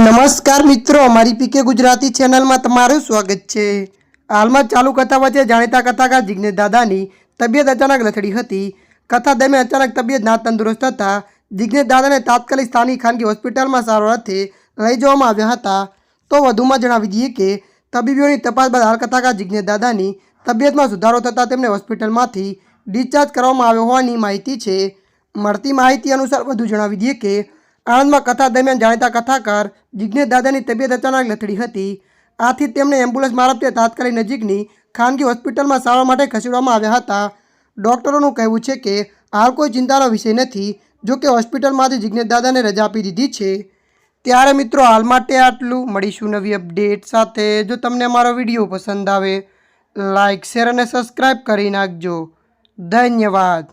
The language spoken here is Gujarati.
નમસ્કાર મિત્રો, અમારી પીકે ગુજરાતી ચેનલમાં તમારું સ્વાગત છે. હાલમાં ચાલુ કથા વચ્ચે જાણીતા કથાકાર જિજ્ઞેશ દાદાની તબિયત અચાનક લથડી હતી. કથા દરમિયાન અચાનક તબિયત ના તંદુરસ્ત હતા જિજ્ઞેશ દાદાને તાત્કાલિક સ્થાનિક ખાનગી હોસ્પિટલમાં સારવાર અર્થે લઈ જવામાં આવ્યા હતા. તો વધુમાં જણાવી દઈએ કે, તબીબીઓની તપાસ બાદ હાલ કથાકાર જિજ્ઞેશ દાદાની તબિયતમાં સુધારો થતાં તેમને હોસ્પિટલમાંથી ડિસ્ચાર્જ કરવામાં આવ્યો હોવાની માહિતી છે. મળતી માહિતી અનુસાર વધુ જણાવી દઈએ કે આણંદમાં કથા દરમિયાન જાણીતા કથાકાર જિજ્ઞેશ દાદાની તબિયત અચાનક લથડી હતી. આથી તેમને એમ્બ્યુલન્સ મારફતે તાત્કાલિક નજીકની ખાનગી હોસ્પિટલમાં સારવાર માટે ખસેડવામાં આવ્યા હતા. ડૉક્ટરોનું કહેવું છે કે હાલ કોઈ ચિંતાનો વિષય નથી, જો કે હોસ્પિટલમાંથી જિજ્ઞેશ દાદાને રજા આપી દીધી છે. ત્યારે મિત્રો હાલ માટે આટલું. મળીશું નવી અપડેટ સાથે. જો તમને અમારો વીડિયો પસંદ આવે લાઇક શેર અને સબસ્ક્રાઈબ કરી નાખજો. ધન્યવાદ.